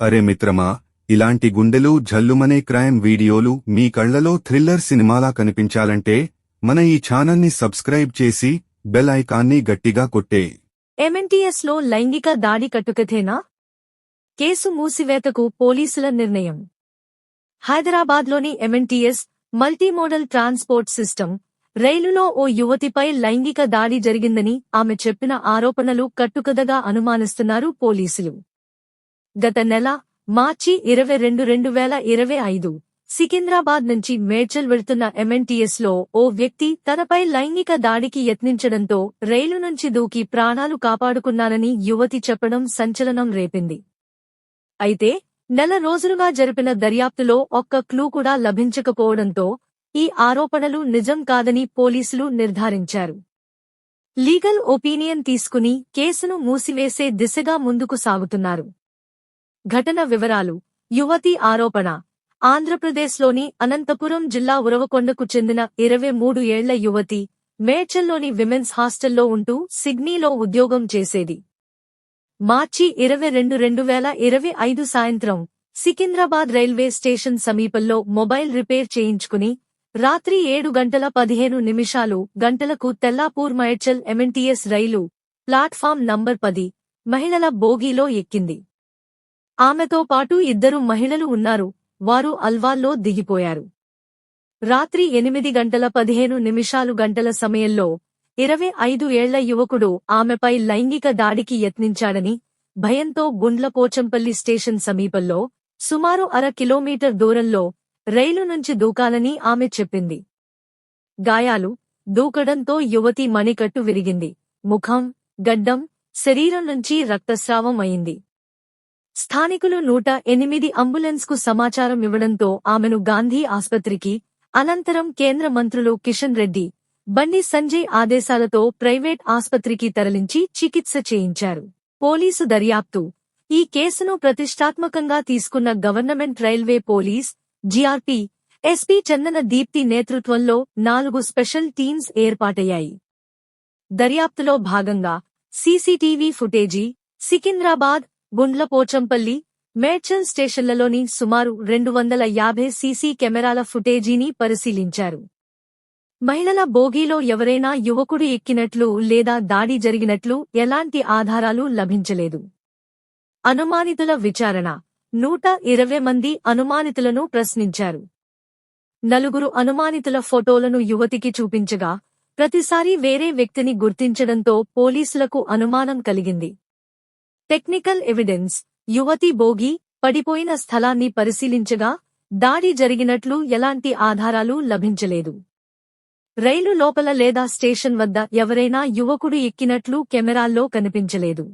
అరే మిత్రమా ఇలాంటి గుండెలు జల్లుమనే క్రైమ్ వీడియోలు మీ కళ్ళలో థ్రిల్లర్ సినిమాలా కనిపించాలంటే మన ఈ ఛానల్ని సబ్స్క్రైబ్ చేసి బెల్ ఐకాన్ని గట్టిగా కొట్టే. ఎంఎన్టీఎస్లో లైంగిక దాడి కట్టుకథేనా? కేసు మూసివేతకు పోలీసుల నిర్ణయం. హైదరాబాద్లోని ఎంఎన్టీఎస్ మల్టీమోడల్ ట్రాన్స్పోర్ట్ సిస్టమ్ రైలులో ఓ యువతిపై లైంగిక దాడి జరిగిందని ఆమె చెప్పిన ఆరోపణలు కట్టుకథగా అనుమానిస్తున్నారు పోలీసులు. గత నెల మార్చి ఇరవై రెండు రెండు వేల ఇరవై ఐదు సికింద్రాబాద్ నుంచి మేడ్చల్ వెళ్తున్న ఎంఎన్టీఎస్లో ఓ వ్యక్తి తనపై లైంగిక దాడికి యత్నించడంతో రైలు నుంచి దూకి ప్రాణాలు కాపాడుకున్నానని యువతి చెప్పడం సంచలనం రేపింది. అయితే నెల రోజులుగా జరిపిన దర్యాప్తులో ఒక్క క్లూ కూడా లభించకపోవడంతో ఈ ఆరోపణలు నిజం కాదని పోలీసులు నిర్ధారించారు. లీగల్ ఒపీనియన్ తీసుకుని కేసును మూసివేసే దిశగా ముందుకు సాగుతున్నారు. ఘటన వివరాలు. యువతి ఆరోపణ. ఆంధ్రప్రదేశ్లోని అనంతపురం జిల్లా ఉరవకొండకు చెందిన ఇరవై మూడు ఏళ్ళ యువతి మేడ్చల్లోని విమెన్స్ హాస్టల్లో ఉంటూ సిడ్నీలో ఉద్యోగం చేసేది. మార్చి ఇరవై రెండు రెండు వేల ఇరవై ఐదు సాయంత్రం సికింద్రాబాద్ రైల్వే స్టేషన్ సమీపంలో మొబైల్ రిపేర్ చేయించుకుని రాత్రి ఏడు గంటల పదిహేను నిమిషాలు గంటలకు తెల్లాపూర్ మేడ్చల్ ఎంఎన్టీఎస్ రైలు ప్లాట్ఫామ్ నంబర్ పది మహిళల బోగీలో ఎక్కింది. ఆమెతో పాటు ఇద్దరు మహిళలు ఉన్నారు. వారు అల్వాల్లో దిగిపోయారు. రాత్రి ఎనిమిది గంటల పదిహేను నిమిషాలు గంటల సమయంలో ఇరవై ఐదు ఏళ్ళ యువకుడు ఆమెపై లైంగిక దాడికి యత్నించాడని భయంతో గుండ్లపోచంపల్లి స్టేషన్ సమీపంలో సుమారు అర కిలోమీటర్ దూరంలో రైలు నుంచి దూకాలని ఆమె చెప్పింది. గాయాలు దూకడంతో యువతి మణికట్టు విరిగింది. ముఖం గడ్డం శరీరం నుంచి రక్తస్రావం అయింది. స్థానికులు నూట ఎనిమిది అంబులెన్స్కు సమాచారం ఇవ్వడంతో ఆమెను గాంధీ ఆస్పత్రికి అనంతరం కేంద్ర మంత్రులు కిషన్ రెడ్డి బండి సంజయ్ ఆదేశాలతో ప్రైవేట్ ఆస్పత్రికి తరలించి చికిత్స చేయించారు. పోలీసు దర్యాప్తు. ఈ కేసును ప్రతిష్టాత్మకంగా తీసుకున్న government railway police GRP SP Chandana Deepti నేతృత్వంలో నాలుగు స్పెషల్ టీమ్స్ ఏర్పాటయ్యాయి. దర్యాప్తులో భాగంగా సీసీటీవీ ఫుటేజీ సికింద్రాబాద్ గుండ్లపోచంపల్లి మేడ్చల్ స్టేషన్లలోని సుమారు రెండు వందల యాభై సీసీ కెమెరాల ఫుటేజీని పరిశీలించారు. మహిళల బోగీలో ఎవరైనా యువకుడు ఎక్కినట్లు లేదా దాడి జరిగినట్లు ఎలాంటి ఆధారాలు లభించలేదు. అనుమానితుల విచారణ. నూట ఇరవై మంది అనుమానితులను ప్రశ్నించారు. నలుగురు అనుమానితుల ఫోటోలను యువతికి చూపించగా ప్రతిసారీ వేరే వ్యక్తిని గుర్తించడంతో పోలీసులకు అనుమానం కలిగింది. Technical evidence. యువతి బోగి పడిపోయిన స్థలాన్ని పరిశీలించగా దాడి జరిగినట్లు ఎలాంటి ఆధారాలు లభించలేదు. రైలు లోపల లేదా స్టేషన్ వద్ద ఎవరైనా యువకుడు ఎక్కినట్లు కెమెరాల్లో కనిపించలేదు.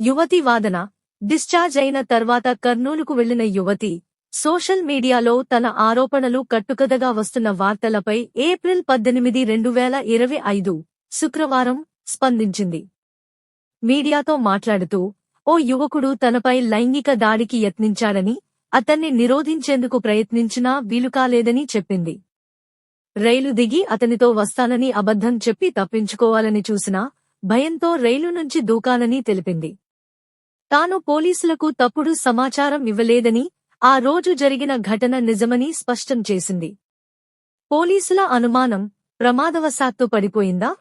యువతి వాదన. డిశ్చార్జ్ అయిన తర్వాత కర్నూలుకు వెళ్ళిన యువతి సోషల్ మీడియాలో తన ఆరోపణలు కట్టుకథగా వస్తున్న వార్తలపై ఏప్రిల్ పద్దెనిమిది రెండు వేల ఇరవై ఐదు శుక్రవారం స్పందించింది. మీడియాతో మాట్లాడుతూ ఓ యువకుడు తనపై లైంగిక దాడికి యత్నించాడని అతన్ని నిరోధించేందుకు ప్రయత్నించినా వీలుకాలేదని చెప్పింది. రైలు దిగి అతనితో వస్తానని అబద్ధం చెప్పి తప్పించుకోవాలని చూసినా భయంతో రైలు నుంచి దూకానని తెలిపింది. తాను పోలీసులకు తప్పుడు సమాచారం ఇవ్వలేదని ఆ రోజు జరిగిన ఘటన నిజమని స్పష్టం చేసింది. పోలీసుల అనుమానం ప్రమాదవశాత్తు పడిపోయిందా?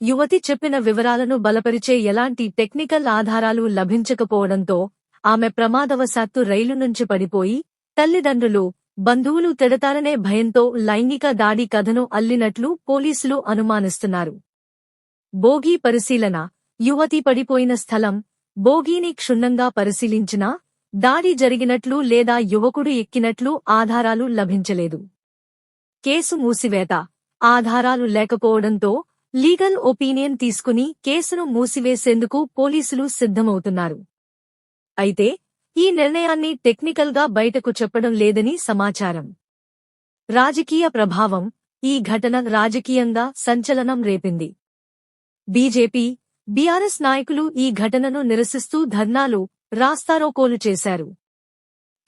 యువతి చెప్పిన వివరాలను బలపరిచే ఎలాంటి టెక్నికల్ ఆధారాలు లభించకపోవడంతో ఆమె ప్రమాదవశాత్తు రైలు నుంచి పడిపోయి తల్లిదండ్రులు బంధువులు తిడతారనే భయంతో లైంగిక దాడి కథను అల్లినట్లు పోలీసులు అనుమానిస్తున్నారు. బోగీ పరిశీలన యువతి పడిపోయిన స్థలం బోగీని క్షుణ్ణంగా పరిశీలించినా దాడి జరిగినట్లు లేదా యువకుడు ఎక్కినట్లు ఆధారాలు లభించలేదు. కేసు మూసివేత ఆధారాలు లేకపోవడంతో లీగల్ ఒపీనియన్ తీసుకుని కేసును మూసివేసేందుకు పోలీసులు సిద్ధమవుతున్నారు. అయితే ఈ నిర్ణయాన్ని టెక్నికల్గా బయటకు చెప్పడం లేదని సమాచారం. రాజకీయ ప్రభావం ఈ ఘటన రాజకీయంగా సంచలనం రేపింది. బీజేపీ బీఆర్ఎస్ నాయకులు ఈ ఘటనను నిరసిస్తూ ధర్నాలు రాస్తారోకోలు చేశారు.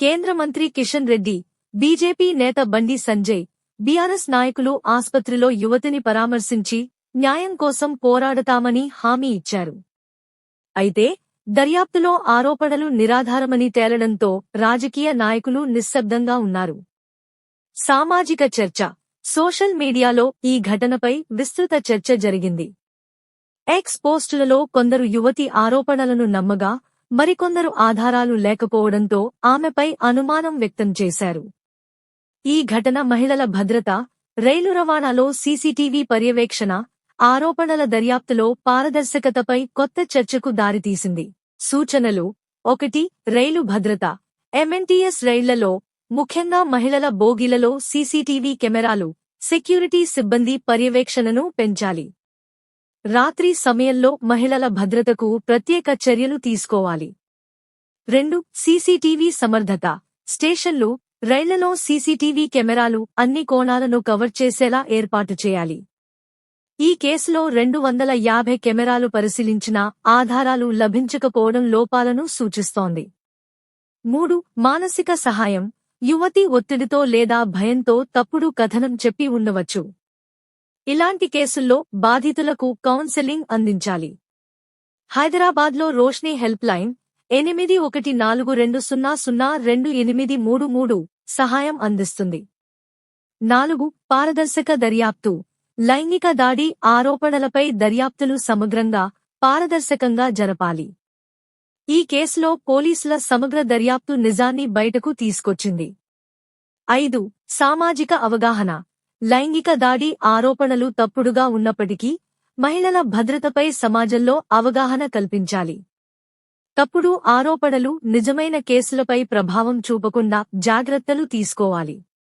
కేంద్ర మంత్రి కిషన్ రెడ్డి బీజేపీ నేత బండి సంజయ్ బీఆర్ఎస్ నాయకులు ఆస్పత్రిలో యువతిని పరామర్శించి న్యాయం కోసం పోరాడతామని హామీ ఇచ్చారు. అయితే దర్యాప్తులో ఆరోపణలు నిరాధారమని తేలడంతో రాజకీయ నాయకులు నిశ్శబ్దంగా ఉన్నారు. సామాజిక చర్చ. సోషల్ మీడియాలో ఈ ఘటనపై విస్తృత చర్చ జరిగింది. ఎక్స్ పోస్టులలో కొందరు యువతి ఆరోపణలను నమ్మగా మరికొందరు ఆధారాలు లేకపోవడంతో ఆమెపై అనుమానం వ్యక్తం చేశారు. ఈ ఘటన మహిళల భద్రత రైలు రవాణాలో సీసీటీవీ పర్యవేక్షణ ఆరోపణల దర్యాప్తులో పారదర్శకతపై కొత్త చర్చకు దారితీసింది. సూచనలు ఒకటి రైలు భద్రత. ఎంఎన్టీఎస్ రైళ్ళలో ముఖ్యంగా మహిళల బోగీలలో సీసీటీవీ కెమెరాలు సెక్యూరిటీ సిబ్బంది పర్యవేక్షణను పెంచాలి. రాత్రి సమయంలో మహిళల భద్రతకు ప్రత్యేక చర్యలు తీసుకోవాలి. రెండు సీసీటీవీ సమర్థత. స్టేషన్లు రైళ్ళలో సీసీటీవీ కెమెరాలు అన్ని కోణాలను కవర్ చేసేలా ఏర్పాటు చేయాలి. ఈ కేసులో రెండు వందల యాభై కెమెరాలు పరిశీలించినా ఆధారాలు లభించకపోవడం లోపాలను సూచిస్తోంది. మూడు మానసిక సహాయం. యువతి ఒత్తిడితో లేదా భయంతో తప్పుడు కథనం చెప్పి ఉండవచ్చు. ఇలాంటి కేసుల్లో బాధితులకు కౌన్సెలింగ్ అందించాలి. హైదరాబాద్లో రోష్నీ హెల్ప్ లైన్ ఎనిమిది ఒకటి నాలుగు రెండు సున్నా సున్నా రెండు ఎనిమిది మూడు మూడు సహాయం అందిస్తుంది. నాలుగు పారదర్శక దర్యాప్తు. లైంగిక దాడి ఆరోపణలపై దర్యాప్తులు సమగ్రంగా పారదర్శకంగా జరపాలి. ఈ కేసులో పోలీసుల సమగ్ర దర్యాప్తు నిజాన్ని బయటకు తీసుకొచ్చింది. ఐదు సామాజిక అవగాహన. లైంగిక దాడి ఆరోపణలు తప్పుడుగా ఉన్నప్పటికీ మహిళల భద్రతపై సమాజంలో అవగాహన కల్పించాలి. తప్పుడు ఆరోపణలు నిజమైన కేసులపై ప్రభావం చూపకుండా జాగ్రత్తలు తీసుకోవాలి.